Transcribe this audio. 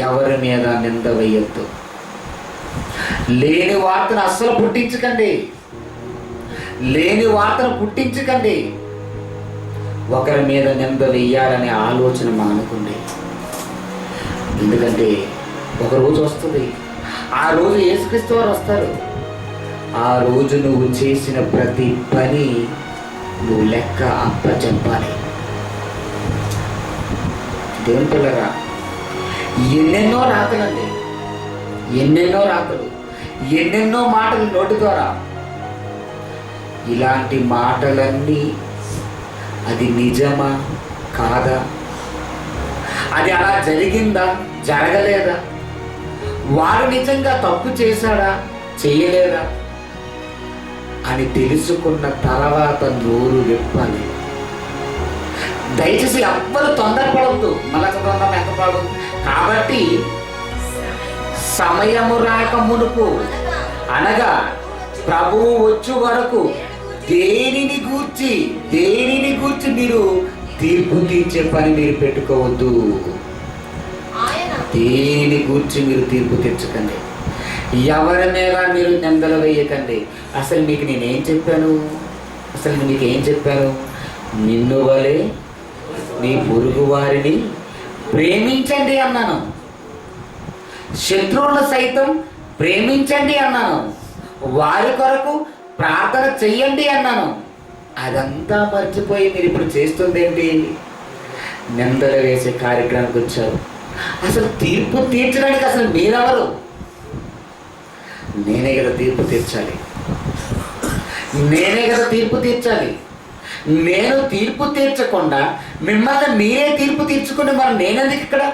ఎవరి మీద నింద వేయొద్దు. లేని వార్తను అస్సలు పుట్టించకండి. లేని వార్తను పుట్టించకండి. ఒకరి మీద నింద వెయ్యాలనే ఆలోచన మానుకోండి ఎందుకంటే ఒక రోజు వస్తుంది. ఆ రోజు యేసుక్రీస్తు వారు వస్తారు. ఆ రోజు నువ్వు చేసిన ప్రతి పని నువ్వు లెక్క అప్పచెప్పాలి. దేవుని పిల్లరా ఎన్నెన్నో రాతలండి. ఎన్నెన్నో రాతలు. ఎన్నెన్నో మాటలు నోటి ద్వారా. ఇలాంటి మాటలన్నీ అది నిజమా? కాదా? అది అలా జరిగిందా? జరగలేదా? వాడు నిజంగా తప్పు చేశాడా? చేయలేదా? అని తెలుసుకున్న తర్వాత నోరు విప్పాలి. దయచేసి ఎవ్వరు తొందరపడవద్దు మళ్ళా చదవడం ఎంత పడదు కాబట్టి సమయము రాక మునుపు అనగా ప్రభువు వచ్చు వరకు దేనిని గూర్చి దేనిని గూర్చి మీరు తీర్పు తీర్చే పని మీరు పెట్టుకోవద్దు. దేనిని గూర్చి మీరు తీర్పు తెచ్చకండి ఎవరి మీద మీరు నిందలు వేయకండి. అసలు మీకు నేనేం చెప్పాను? అసలు మీకు ఏం చెప్పాను నిన్ను వలె నీ పొరుగు వారిని ప్రేమించండి అన్నాను. శత్రువులు సైతం ప్రేమించండి అన్నాను. వారి కొరకు ప్రార్థన చెయ్యండి అన్నాను. అదంతా మర్చిపోయి మీరు ఇప్పుడు చేస్తుంది ఏంటి నిందలు వేసే కార్యక్రమానికి వచ్చారు అసలు తీర్పు తీర్చడానికి అసలు మీరెవరు? నేనే కదా తీర్పు తీర్చాలి. నేనే కదా తీర్పు తీర్చాలి. నేను తీర్పు తీర్చకుండా మిమ్మల్ని మీరే తీర్పు తీర్చుకుంటే మరి నేనెందుకు ఇక్కడ?